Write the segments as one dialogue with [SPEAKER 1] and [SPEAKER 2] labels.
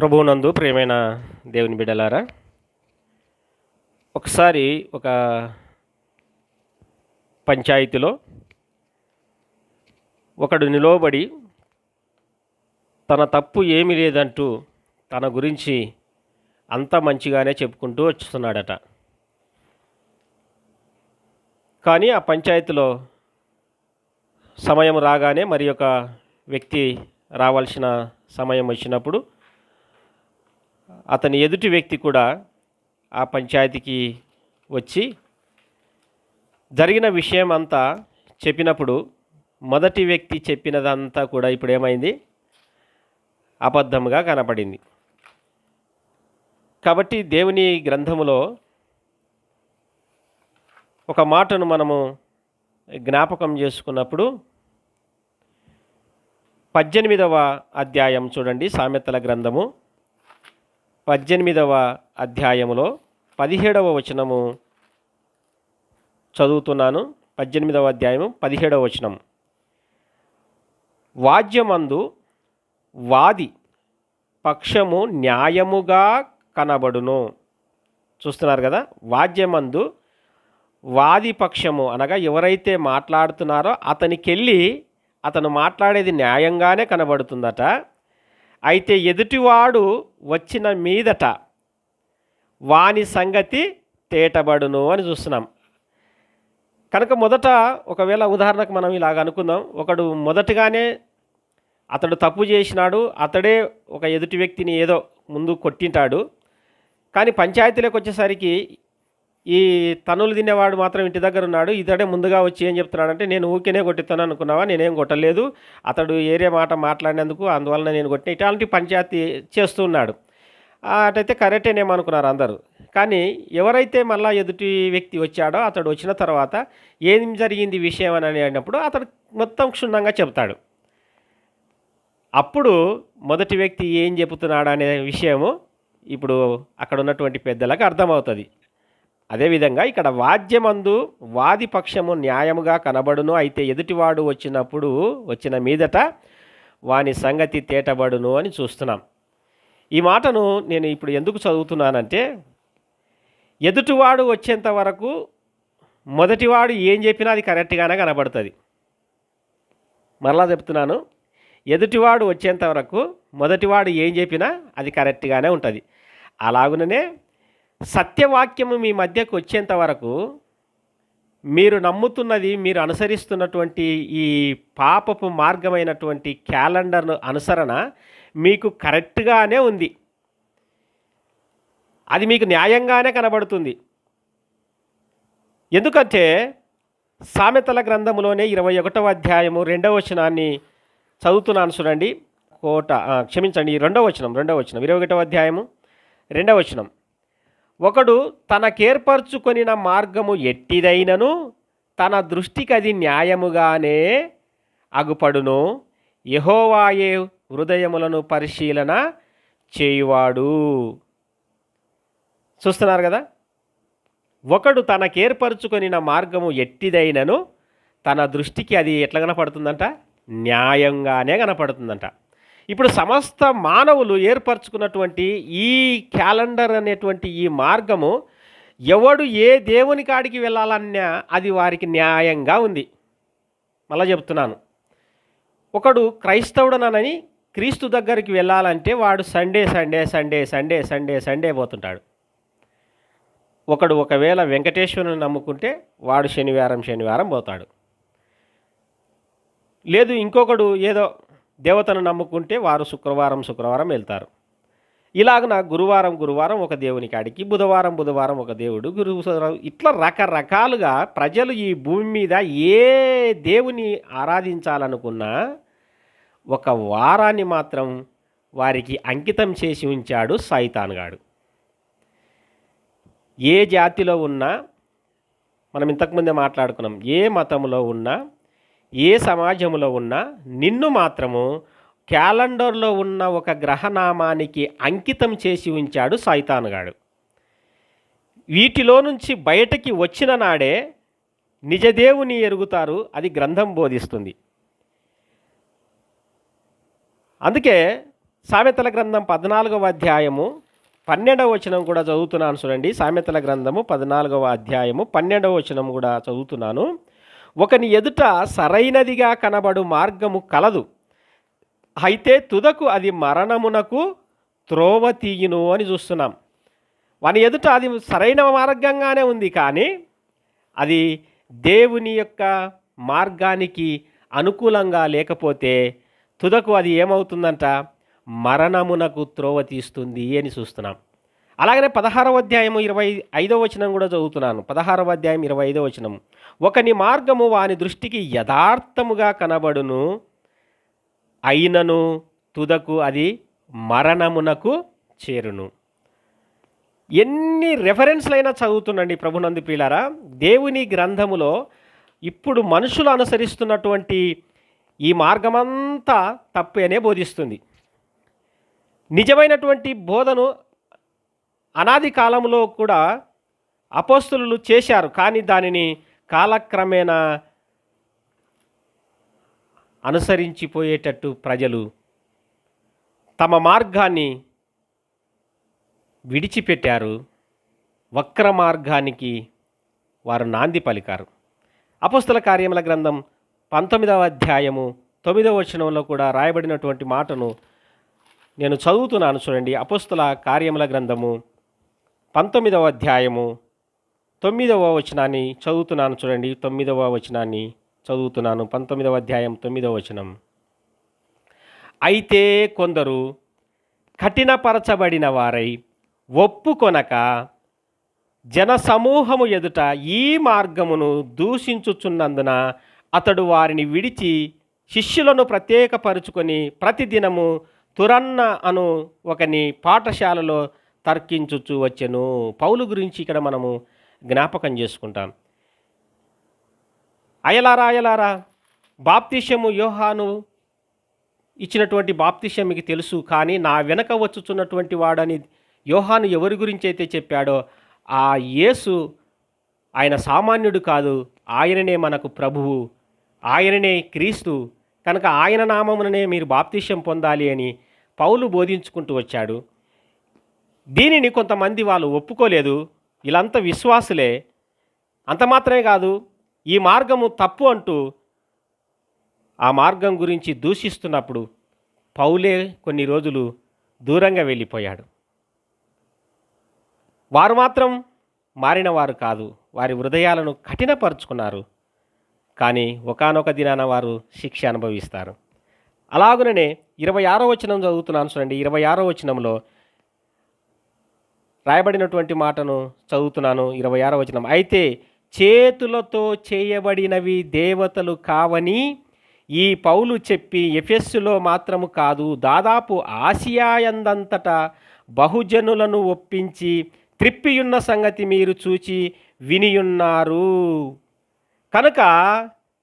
[SPEAKER 1] ప్రభువునందు ప్రియమైన దేవుని బిడ్డలారా ఒకసారి ఒక పంచాయతీలో ఒకడు నిలవబడి తన తప్పు ఏమీ లేదంటూ తన గురించి అంత మంచిగానే చెప్పుకుంటూ వస్తున్నాడట కానీ ఆ పంచాయతీలో సమయం రాగానే మరి ఒక వ్యక్తి రావాల్సిన సమయం వచ్చినప్పుడు అతని ఎదుటి వ్యక్తి కూడా ఆ పంచాయతీకి వచ్చి జరిగిన విషయం అంతా చెప్పినప్పుడు మొదటి వ్యక్తి చెప్పినదంతా కూడా ఇప్పుడు ఏమైంది? అబద్ధముగా కనపడింది. కాబట్టి దేవుని గ్రంథములో ఒక మాటను మనము జ్ఞాపకం చేసుకున్నప్పుడు పద్దెనిమిదవ అధ్యాయం చూడండి సామెతల గ్రంథము. పద్దెనిమిదవ అధ్యాయములో పదిహేడవ వచనము చదువుతున్నాను. పద్దెనిమిదవ అధ్యాయము పదిహేడవ వచనం వాద్యమందు వాది పక్షము న్యాయముగా కనబడును. చూస్తున్నారు కదా? వాద్యమందు వాది పక్షము అనగా ఎవరైతే మాట్లాడుతున్నారో అతనికెళ్ళి అతను మాట్లాడేది న్యాయంగానే కనబడుతుందట. అయితే ఎదుటివాడు వచ్చిన మీదట వాని సంగతి తేటబడును అని చూస్తున్నాం. కనుక మొదట ఒకవేళ ఉదాహరణకు మనం ఇలాగ అనుకుందాం. ఒకడు మొదటగానే అతడు తప్పు చేసినాడు అతడే ఒక ఎదుటి వ్యక్తిని ఏదో ముందు కొట్టింటాడు. కానీ పంచాయతీలోకి వచ్చేసరికి ఈ తనులు తినేవాడు మాత్రం ఇంటి దగ్గర ఉన్నాడు ఇతడే ముందుగా వచ్చి ఏం చెప్తున్నాడంటే నేను ఊరికేనే కొట్టిస్తాను అనుకున్నావా? నేనేం కొట్టలేదు. అతడు ఏరియా మాట మాట్లాడినందుకు అందువలన నేను కొట్టిన. ఇట్లాంటి పంచాయతీ చేస్తూ ఉన్నాడు. అటైతే కరెక్టేనేమో అనుకున్నారు అందరూ. కానీ ఎవరైతే మళ్ళా ఎదుటి వ్యక్తి వచ్చాడో అతడు వచ్చిన తర్వాత ఏం జరిగింది విషయం అని అన్నప్పుడు అతడు మొత్తం క్షుణ్ణంగా చెప్తాడు. అప్పుడు మొదటి వ్యక్తి ఏం చెబుతున్నాడు అనే విషయము ఇప్పుడు అక్కడ ఉన్నటువంటి పెద్దలకు అర్థమవుతుంది. అదేవిధంగా ఇక్కడ వాద్యమందు వాదిపక్షము న్యాయముగా కనబడును అయితే ఎదుటివాడు వచ్చినప్పుడు వచ్చిన మీదట వాని సంగతి తేటబడును అని చూస్తున్నాం. ఈ మాటను నేను ఇప్పుడు ఎందుకు చదువుతున్నానంటే ఎదుటివాడు వచ్చేంత వరకు మొదటివాడు ఏం చెప్పినా అది కరెక్ట్గానే కనబడుతుంది. మరలా చెప్తున్నాను ఎదుటివాడు వచ్చేంత వరకు మొదటివాడు ఏం చెప్పినా అది కరెక్ట్గానే ఉంటుంది. అలాగుననే సత్యవాక్యము మీ మధ్యకు వచ్చేంత వరకు మీరు నమ్ముతున్నది మీరు అనుసరిస్తున్నటువంటి ఈ పాపపు మార్గమైనటువంటి క్యాలెండర్ను అనుసరణ మీకు కరెక్ట్గానే ఉంది. అది మీకు న్యాయంగానే కనబడుతుంది. ఎందుకంటే సామెతల గ్రంథములోనే ఇరవై ఒకటవ అధ్యాయము రెండవ వచనాన్ని చదువుతున్నాను చూడండి. కోట క్షమించండి రెండవ వచనం రెండవ వచనం ఇరవై ఒకటవ అధ్యాయము రెండవ వచనం. ఒకడు తనకేర్పరచుకొనిన మార్గము ఎట్టిదైనను తన దృష్టికి అది న్యాయముగానే అగుపడును. యహోవాయే హృదయములను పరిశీలన చేయువాడు. చూస్తున్నారు కదా? ఒకడు తనకేర్పరచుకొనిన మార్గము ఎట్టిదైనను తన దృష్టికి అది ఎట్లా కనపడుతుందంట? న్యాయంగానే కనపడుతుందంట. ఇప్పుడు సమస్త మానవులు ఏర్పరచుకున్నటువంటి ఈ క్యాలెండర్ అనేటువంటి ఈ మార్గము ఎవడు ఏ దేవుని కాడికి వెళ్ళాలన్నా అది వారికి న్యాయంగా ఉంది. మళ్ళా చెప్తున్నాను. ఒకడు క్రైస్తవుడనని క్రీస్తు దగ్గరికి వెళ్ళాలంటే వాడు Sunday Sunday Sunday Sunday Sunday Sunday పోతుంటాడు. ఒకడు ఒకవేళ వెంకటేశ్వరుని నమ్ముకుంటే వాడు శనివారం శనివారం పోతాడు. లేదు ఇంకొకడు ఏదో దేవతను నమ్ముకుంటే వారు శుక్రవారం శుక్రవారం వెళ్తారు. ఇలాగన గురువారం గురువారం ఒక దేవుని కాడికి బుధవారం బుధవారం ఒక దేవుడు గురు ఇట్లా రకరకాలుగా ప్రజలు ఈ భూమి మీద ఏ దేవుని ఆరాధించాలనుకున్నా ఒక వారాన్ని మాత్రం వారికి అంకితం చేసి ఉంచాడు సైతాన్గాడు ఏ జాతిలో ఉన్నా మనం ఇంతకుముందే మాట్లాడుకున్నాం ఏ మతంలో ఉన్నా ఏ సమాజంలో ఉన్నా నిన్ను మాత్రము క్యాలెండర్లో ఉన్న ఒక గ్రహనామానికి అంకితం చేసి ఉంచాడు సైతానుగాడు. వీటిలో నుంచి బయటకి వచ్చిన నాడే నిజదేవుని ఎరుగుతారు అది గ్రంథం బోధిస్తుంది. అందుకే సామెతల గ్రంథం పద్నాలుగవ అధ్యాయము పన్నెండవ వచనం కూడా చదువుతున్నాను చూడండి. సామెతల గ్రంథము పద్నాలుగవ అధ్యాయము పన్నెండవ వచనం కూడా చదువుతున్నాను. ఒకని ఎదుట సరైనదిగా కనబడు మార్గము కలదు. అయితే తుదకు అది మరణమునకు త్రోవ తీయును అని చూస్తున్నాం. వాని ఎదుట అది సరైన మార్గంగానే ఉంది కానీ అది దేవుని యొక్క మార్గానికి అనుకూలంగా లేకపోతే తుదకు అది ఏమవుతుందంట? మరణమునకు త్రోవ తీస్తుంది అని చూస్తున్నాం. అలాగనే పదహారవ అధ్యాయము ఇరవై ఐదవ వచనం కూడా చదువుతున్నాను. పదహారవ అధ్యాయం ఇరవై ఐదవ వచనం. ఒకని మార్గము వాని దృష్టికి యథార్థముగా కనబడును అయినను తుదకు అది మరణమునకు చేరును. ఎన్ని రెఫరెన్స్లైనా చదువుతుండండి ప్రభునందు ప్రియులారా. దేవుని గ్రంథములో ఇప్పుడు మనుషులు అనుసరిస్తున్నటువంటి ఈ మార్గమంతా తప్పేనే బోధిస్తుంది. నిజమైనటువంటి బోధను అనాది కాలంలో కూడా అపోస్తులు చేశారు కానీ దానిని కాలక్రమేణా అనుసరించిపోయేటట్టు ప్రజలు తమ మార్గాన్ని విడిచిపెట్టారు వక్ర మార్గానికి వారు నాంది పలికారు. అపుస్తల కార్యముల గ్రంథం పంతొమ్మిదవ అధ్యాయము తొమ్మిదవ వచనంలో కూడా రాయబడినటువంటి మాటను నేను చదువుతున్నాను చూడండి. అపుస్తల కార్యముల గ్రంథము పంతొమ్మిదవ అధ్యాయము. తొమ్మిదవ వచనాన్ని చదువుతున్నాను చూడండి. తొమ్మిదవ వచనాన్ని చదువుతున్నాను. పంతొమ్మిదవ అధ్యాయం తొమ్మిదవ వచనం. అయితే కొందరు కఠినపరచబడిన వారై ఒప్పుకొనక జనసమూహము ఎదుట ఈ మార్గమును దూషించుచున్నందున అతడు వారిని విడిచి శిష్యులను ప్రత్యేకపరుచుకొని ప్రతిదినము తురన్న అను ఒకని పాఠశాలలో తర్కించుచు వచ్చెను. పౌలు గురించి ఇక్కడ మనము జ్ఞాపకం చేసుకుంటాం. అయలారా అయలారా బాప్తిష్యము యోహాను ఇచ్చినటువంటి బాప్తిష్యం మీకు తెలుసు కానీ నా వెనక వచ్చుచున్నటువంటి వాడని యోహాను ఎవరి గురించి అయితే చెప్పాడో ఆ యేసు ఆయన సామాన్యుడు కాదు ఆయననే మనకు ప్రభువు ఆయననే క్రీస్తు కనుక ఆయన నామముననే మీరు బాప్తిష్యం పొందాలి అని పౌలు బోధించుకుంటూ వచ్చాడు. దీనిని కొంతమంది వాళ్ళు ఒప్పుకోలేదు. వీళ్ళంతా విశ్వాసులే. అంత మాత్రమే కాదు ఈ మార్గము తప్పు అంటూ ఆ మార్గం గురించి దూషిస్తున్నప్పుడు పౌలే కొన్ని రోజులు దూరంగా వెళ్ళిపోయాడు. వారు మాత్రం మారినవారు కాదు వారి హృదయాలను కఠినపరుచుకున్నారు. కానీ ఒకానొక దినాన వారు శిక్ష అనుభవిస్తారు. అలాగుననే ఇరవై ఆరో వచనం చదువుతున్నాను చూడండి. ఇరవై ఆరో వచనంలో రాయబడినటువంటి మాటను చదువుతున్నాను ఇరవై ఆరో వచనం. అయితే చేతులతో చేయబడినవి దేవతలు కావని ఈ పౌలు చెప్పి ఎఫెస్సులో మాత్రము కాదు దాదాపు ఆసియాయందంతటా బహుజనులను ఒప్పించి త్రిప్పియున్న సంగతి మీరు చూచి వినియున్నారు. కనుక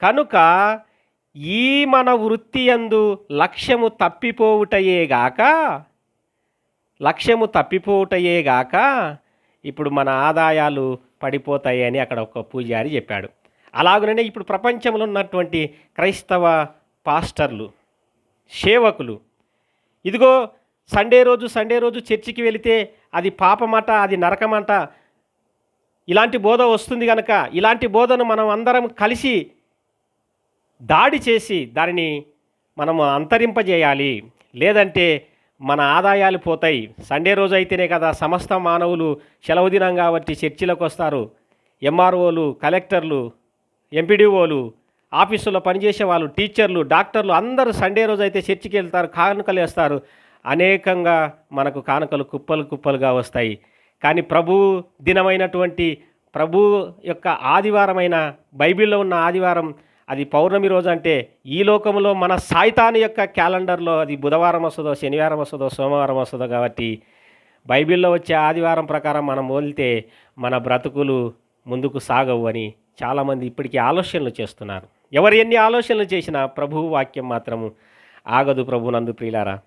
[SPEAKER 1] కనుక ఈ మన వృత్తి యందు లక్ష్యము తప్పిపోవుటయేగాక లక్ష్యము తప్పిపోవుటయేగాక ఇప్పుడు మన ఆదాయాలు పడిపోతాయని అక్కడ ఒక పూజారి చెప్పాడు. అలాగనే ఇప్పుడు ప్రపంచంలో ఉన్నటువంటి క్రైస్తవ పాస్టర్లు సేవకులు ఇదిగో సండే రోజు సండే రోజు చర్చికి వెళితే అది పాపమట అది నరకమట ఇలాంటి బోధ వస్తుంది కనుక ఇలాంటి బోధను మనం అందరం కలిసి దాడి చేసి దానిని మనము అంతరింపజేయాలి. లేదంటే మన ఆదాయాలు పోతాయి. సండే రోజు అయితేనే కదా సమస్త మానవులు సెలవు దినం కాబట్టి చర్చిలకు వస్తారు. ఎంఆర్ఓలు కలెక్టర్లు ఎంపీడీఓలు ఆఫీసులో పనిచేసే వాళ్ళు టీచర్లు డాక్టర్లు అందరూ సండే రోజు అయితే చర్చికి వెళ్తారు కానుకలు వేస్తారు. అనేకంగా మనకు కానుకలు కుప్పలు కుప్పలుగా వస్తాయి. కానీ ప్రభు దినమైనటువంటి ప్రభు యొక్క ఆదివారమైన బైబిల్లో ఉన్న ఆదివారం అది పౌర్ణమి రోజు అంటే ఈ లోకంలో మన సాయితాను యొక్క క్యాలెండర్లో అది బుధవారం వస్తుందో శనివారం వస్తుందో సోమవారం వస్తుందో కాబట్టి బైబిల్లో వచ్చే ఆదివారం ప్రకారం మనం వదిలితే మన బ్రతుకులు ముందుకు సాగవు అని చాలామంది ఇప్పటికీ ఆలోచనలు చేస్తున్నారు. ఎవరు ఎన్ని ఆలోచనలు చేసినా ప్రభు వాక్యం మాత్రము ఆగదు ప్రభు నందు ప్రియులారా.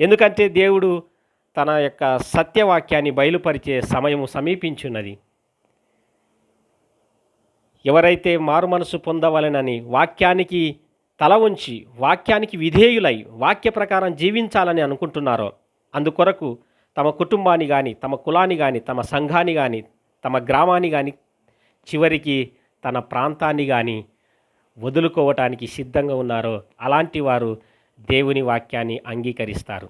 [SPEAKER 1] ఎందుకంటే దేవుడు తన యొక్క సత్యవాక్యాన్ని బయలుపరిచే సమయము సమీపించున్నది. ఎవరైతే మారు మనసు పొందవలెనని వాక్యానికి తల ఉంచి వాక్యానికి విధేయులై వాక్య ప్రకారం జీవించాలని అనుకుంటున్నారో అందుకొరకు తమ కుటుంబాన్ని కానీ తమ కులాన్ని కానీ తమ సంఘాన్ని కానీ తమ గ్రామాన్ని కానీ చివరికి తన ప్రాంతాన్ని కానీ వదులుకోవటానికి సిద్ధంగా ఉన్నారో అలాంటి వారు దేవుని వాక్యాన్ని అంగీకరిస్తారు.